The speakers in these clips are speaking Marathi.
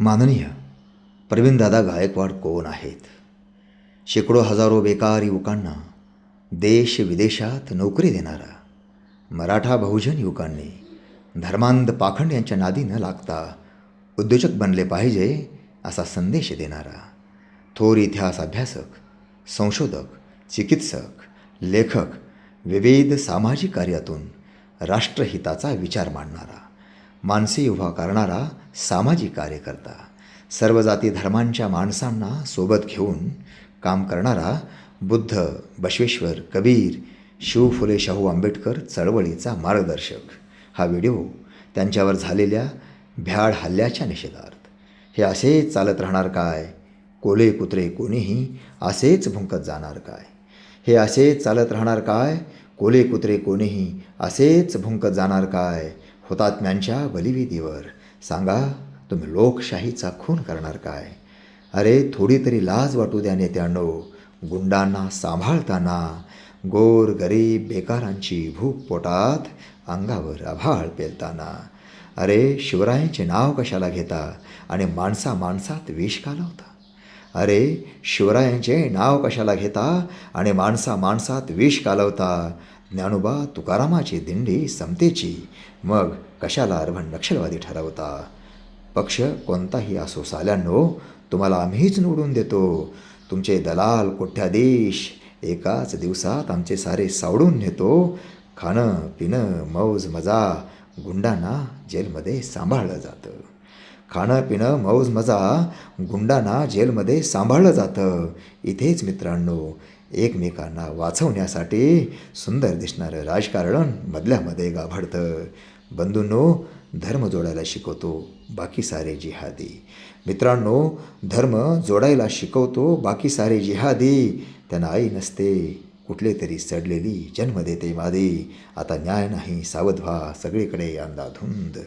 माननीय प्रवीणदादा गायकवाड कोण आहेत? शेकडो हजारो बेकार युवकांना देश विदेशात नोकरी देणारा मराठा बहुजन युवकांनी धर्मांध पाखंड यांच्या नादी न लागता उद्योजक बनले पाहिजे असा संदेश देणारा थोर इतिहास अभ्यासक संशोधक चिकित्सक लेखक विविध सामाजिक कार्यातून राष्ट्रहिताचा विचार मांडणारा मानसी उभा करणारा सामाजिक कार्यकर्ता सर्व जाती धर्मांच्या माणसांना सोबत घेऊन काम करणारा बुद्ध बसवेश्वर कबीर शिव फुले शाहू आंबेडकर चळवळीचा मार्गदर्शक. हा व्हिडिओ त्यांच्यावर झालेल्या भ्याड हल्ल्याच्या निषेधार्थ. हे असेच चालत राहणार काय? कोले कुत्रे कोणीही असेच भुंकत जाणार काय? हे असेच चालत राहणार काय? कोले कुत्रे कोणीही असेच भुंकत जाणार काय? हुतात्म्यांच्या बलिविधीवर सांगा तुम्ही लोकशाहीचा खून करणार काय? अरे थोडी तरी लाज वाटू द्या नेत्यांनो. गुंडांना सांभाळताना गोर गरीब बेकारांची भूक पोटात अंगावर आभाळ पेलताना. अरे शिवरायांचे नाव कशाला घेता आणि माणसा माणसात विष घालवता अरे शिवरायांचे नाव कशाला घेता आणि माणसा माणसात विष कालवता? ज्ञानोबा तुकारामाची दिंडी समतेची मग कशाला अर्भण नक्षलवादी ठरवता? पक्ष कोणताही असो साल्यांनो तुम्हाला आम्हीच निवडून देतो. तुमचे दलाल कोठ्याधीश एकाच दिवसात आमचे सारे सावडून नेतो. खाणं पिणं मौज मजा गुंडांना जेलमध्ये सांभाळलं जातं. खाणं पिणं मौज मजा गुंडांना जेलमध्ये सांभाळलं जातं. इथेच मित्रांनो एकमेकांना वाचवण्यासाठी सुंदर दिसणारं राजकारण मधल्यामध्ये गाभडतं. बंधूंनो धर्म जोडायला शिकवतो बाकी सारे जिहादी. मित्रांनो धर्म जोडायला शिकवतो बाकी सारे जिहादी. त्यांना आई नसते. कुठले तरी सडलेली जन्म देते मादी. आता न्याय नाही सावध व्हा सगळीकडे अंधाधुंद.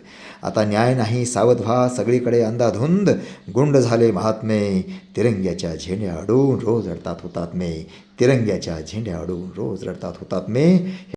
आता न्याय नाही सावध व्हा सगळीकडे अंधाधुंद. गुंड झाले महात्मे. तिरंग्याच्या झेंड्या अडून रोज रडतात हुतात्मे. तिरंग्याच्या झेंड्या अडून रोज रडतात हुतात्मे.